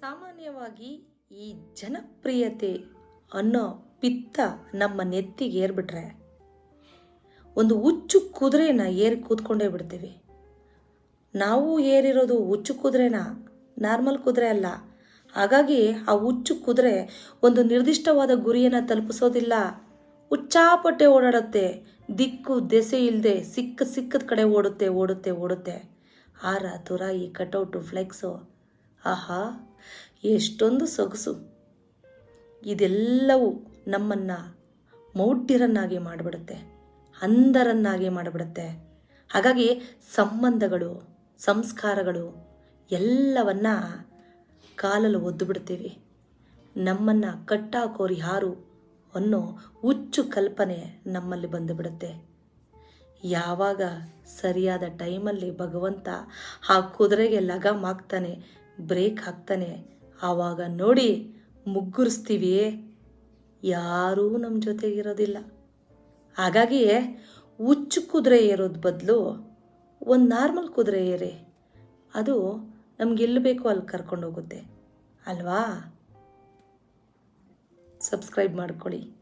ಸಾಮಾನ್ಯವಾಗಿ ಈ ಜನಪ್ರಿಯತೆ ಅನ್ನೋ ಪಿತ್ತ ನಮ್ಮ ನೆತ್ತಿಗೆ ಏರ್ಬಿಟ್ರೆ ಒಂದು ಹುಚ್ಚು ಕುದುರೆನ ಏರಿ ಕೂತ್ಕೊಂಡೇ ಬಿಡ್ತೀವಿ. ನಾವು ಏರಿರೋದು ಹುಚ್ಚು ಕುದುರೆನ, ನಾರ್ಮಲ್ ಕುದುರೆ ಅಲ್ಲ. ಹಾಗಾಗಿ ಆ ಹುಚ್ಚು ಕುದುರೆ ಒಂದು ನಿರ್ದಿಷ್ಟವಾದ ಗುರಿಯನ್ನು ತಲುಪಿಸೋದಿಲ್ಲ. ಹುಚ್ಚಾಪಟ್ಟೆ ಓಡಾಡುತ್ತೆ, ದಿಕ್ಕು ದೆಸೆ ಇಲ್ಲದೆ ಸಿಕ್ಕ ಸಿಕ್ಕದ ಕಡೆ ಓಡುತ್ತೆ ಓಡುತ್ತೆ ಓಡುತ್ತೆ. ಹಾರ ತುರಾಯಿ ಕಟೌಟು ಫ್ಲೆಕ್ಸು. ಆಹಾ. ಎಷ್ಟೊಂದು ಸೊಗಸು. ಇದೆಲ್ಲವೂ ನಮ್ಮನ್ನು ಮೌಢ್ಯರನ್ನಾಗಿ ಮಾಡಿಬಿಡುತ್ತೆ, ಅಂಧರನ್ನಾಗಿ ಮಾಡಿಬಿಡುತ್ತೆ. ಹಾಗಾಗಿ ಸಂಬಂಧಗಳು, ಸಂಸ್ಕಾರಗಳು ಎಲ್ಲವನ್ನ ಕಾಲಲು ಒದ್ದು ಬಿಡ್ತೀವಿ ನಮ್ಮನ್ನು ಕಟ್ಟಾಕೋರು ಯಾರು ಅನ್ನೋ ಹುಚ್ಚು ಕಲ್ಪನೆ ನಮ್ಮಲ್ಲಿ ಬಂದುಬಿಡುತ್ತೆ. ಯಾವಾಗ ಸರಿಯಾದ ಟೈಮಲ್ಲಿ ಭಗವಂತ ಆ ಕುದುರೆಗೆ ಲಗಾಮ್ ಹಾಕ್ತಾನೆ ಬ್ರೇಕ್ ಹಾಕ್ತಾನೆ. ಆವಾಗ ನೋಡಿ ಮುಗ್ಗುರಿಸ್ತೀವಿ ಯಾರೂ ನಮ್ಮ ಜೊತೆಗಿರೋದಿಲ್ಲ. ಹಾಗಾಗಿ ಹುಚ್ಚು ಕುದುರೆ ಏರೋದು ಬದಲು ಒಂದು ನಾರ್ಮಲ್ ಕುದುರೆ ಏರಿ. ಅದು ನಮ್ಗೆ ಎಲ್ಲಿ ಬೇಕೋ ಅಲ್ಲಿ ಕರ್ಕೊಂಡೋಗುತ್ತೆ ಅಲ್ವಾ? ಸಬ್ಸ್ಕ್ರೈಬ್ ಮಾಡ್ಕೊಳ್ಳಿ.